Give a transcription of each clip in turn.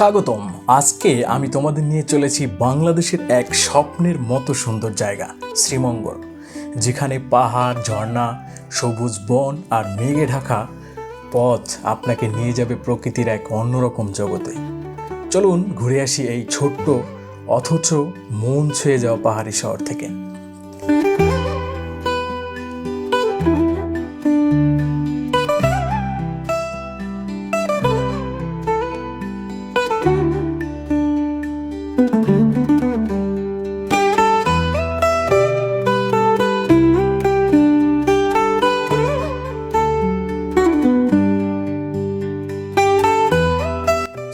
স্বাগতম। আজকে আমি তোমাদের নিয়ে চলেছি বাংলাদেশের এক স্বপ্নের মতো সুন্দর জায়গা, শ্রীমঙ্গল। যেখানে পাহাড়, ঝর্ণা, সবুজ বন আর মেঘে ঢাকা পথ আপনাকে নিয়ে যাবে প্রকৃতির এক অন্যরকম জগতে। চলুন ঘুরে আসি এই ছোট্ট, অথচ মন ছুঁয়ে যাওয়া পাহাড়ি শহর থেকে।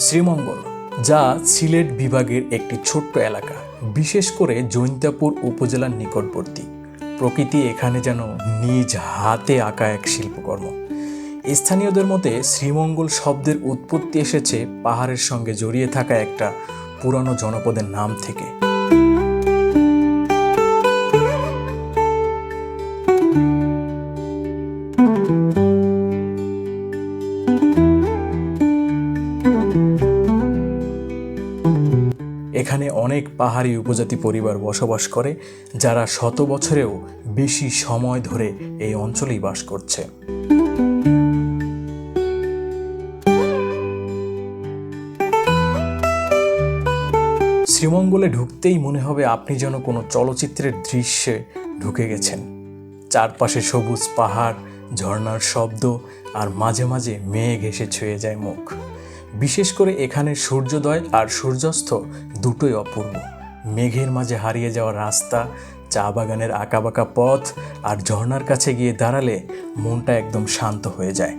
শ্রীমঙ্গল, যা সিলেট বিভাগের একটি ছোট্ট এলাকা, বিশেষ করে জৈন্তাপুর উপজেলার নিকটবর্তী। প্রকৃতি এখানে যেন নিজ হাতে আঁকা এক শিল্পকর্ম। স্থানীয়দের মতে শ্রীমঙ্গল শব্দের উৎপত্তি এসেছে পাহাড়ের সঙ্গে জড়িয়ে থাকা একটা পুরানো জনপদের নাম থেকে। এখানে অনেক পাহাড়ি উপজাতি পরিবার বসবাস করে, যারা শত বছরেও বেশি সময় ধরে এই অঞ্চলেই বাস করছে। শ্রীমঙ্গলে ঢুকতেই মনে হবে আপনি যেন কোনো চলচ্চিত্রের দৃশ্যে ঢুকে গেছেন। চারপাশে সবুজ পাহাড়, ঝর্ণার শব্দ, আর মাঝে মাঝে মেঘ এসে ছুঁয়ে যায় মুখ। বিশেষ করে এখানে সূর্যোদয় আর সূর্যাস্ত দুটোই অপূর্ব। মেঘের মাঝে হারিয়ে যাওয়া রাস্তা, চা বাগানের আঁকাবাঁকা পথ আর ঝর্ণার কাছে গিয়ে দাঁড়ালে মনটা একদম শান্ত হয়ে যায়।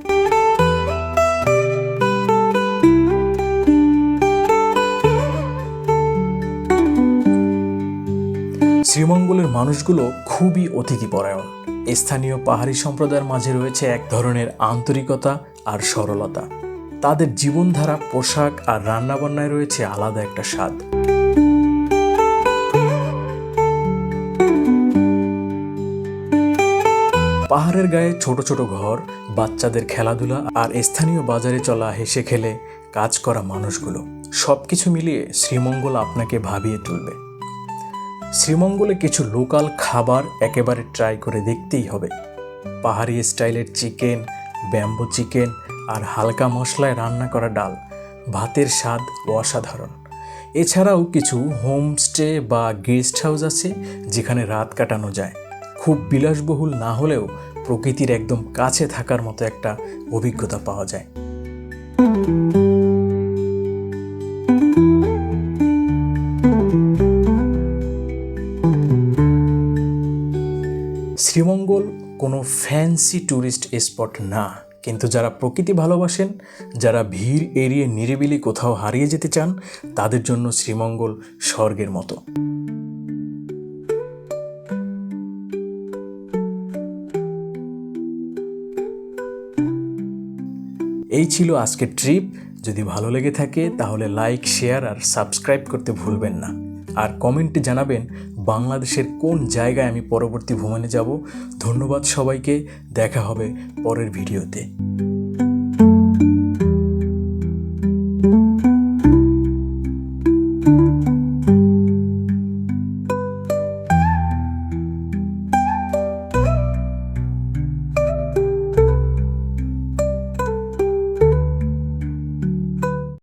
শ্রীমঙ্গলের মানুষগুলো খুবই অতিথিপরায়ণ। স্থানীয় পাহাড়ি সম্প্রদায়ের মাঝে রয়েছে এক ধরনের আন্তরিকতা আর সরলতা। তাদের জীবনধারা, পোশাক আর রান্নাবান্নায় রয়েছে আলাদা একটা স্বাদ। পাহাড়ের গায়ে ছোট ছোট ঘর, বাচ্চাদের খেলাধুলা আর স্থানীয় বাজারে চলা হেসে খেলে কাজ করা মানুষগুলো। সব কিছু মিলিয়ে শ্রীমঙ্গল আপনাকে ভাবিয়ে তুলবে। শ্রীমঙ্গলে কিছু লোকাল খাবার একেবারে ট্রাই করে দেখতেই হবে। পাহাড়ি স্টাইলের চিকেন, ব্যাম্বো চিকেন আর হালকা মশলায় রান্না করা ডাল, ভাতের স্বাদ অসাধারণ। এছাড়াও কিছু হোমস্টে বা গেস্ট হাউস আছে যেখানে রাত কাটানো যায়। খুব বিলাসবহুল না হলেও প্রকৃতির একদম কাছে থাকার মতো একটা অভিজ্ঞতা পাওয়া যায়। শ্রীমঙ্গল কোনো ফ্যান্সি ট্যুরিস্ট স্পট না। কিন্তু যারা প্রকৃতি ভালোবাসেন, যারা ভিড় এড়িয়ে নিরিবিলি কোথাও হারিয়ে যেতে চান, তাদের জন্য শ্রীমঙ্গল স্বর্গের মতো। এই ছিল আজকের ট্রিপ। যদি ভালো লেগে থাকে, তাহলে লাইক, শেয়ার আর সাবস্ক্রাইব করতে ভুলবেন না। আর কমেন্টে জানাবেন বাংলাদেশের কোন জায়গায় আমি পরবর্তী ভ্রমণে যাব। ধন্যবাদ সবাইকে। দেখা হবে পরের ভিডিওতে।